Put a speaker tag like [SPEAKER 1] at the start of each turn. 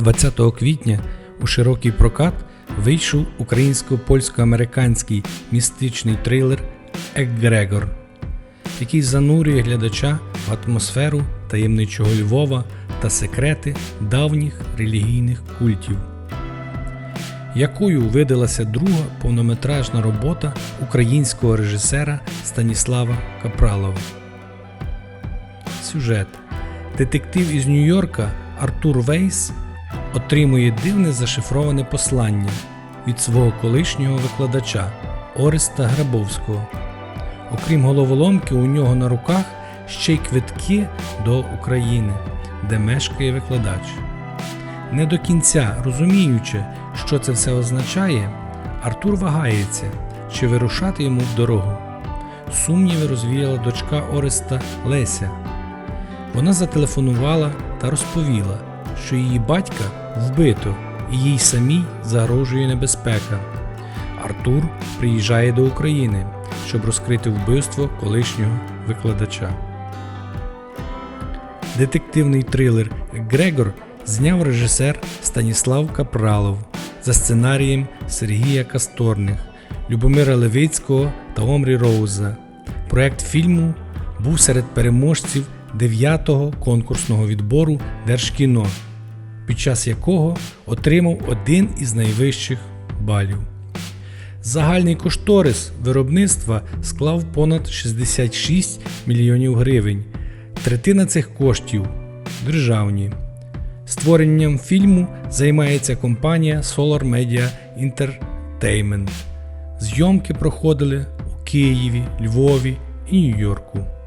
[SPEAKER 1] 20 квітня у широкий прокат вийшов українсько-польсько-американський містичний трилер Екгрегор, який занурює глядача в атмосферу таємничого Львова та секрети давніх релігійних культів. Якою видалася друга повнометражна робота українського режисера Станіслава Капралова. Сюжет Детектив із Нью-Йорка Артур Вейс отримує дивне зашифроване послання від свого колишнього викладача Ореста Грабовського. Окрім головоломки, у нього на руках ще й квитки до України, де мешкає викладач. Не до кінця розуміючи, що це все означає, Артур вагається, чи вирушати йому в дорогу. Сумніви розвіяла дочка Ореста Леся. Вона зателефонувала та розповіла, що її батька вбито і їй самій загрожує небезпека. Артур приїжджає до України, щоб розкрити вбивство колишнього викладача. Детективний трилер Грегор зняв режисер Станіслав Капралов за сценарієм Сергія Касторних, Любомира Левицького та Омрі Роуза. Проект фільму був серед переможців 9-го конкурсного відбору Держкіно, під час якого отримав один із найвищих балів. Загальний кошторис виробництва склав понад 66 мільйонів гривень. Третина цих коштів державні. Створенням фільму займається компанія Solar Media Entertainment. Зйомки проходили у Києві, Львові і Нью-Йорку.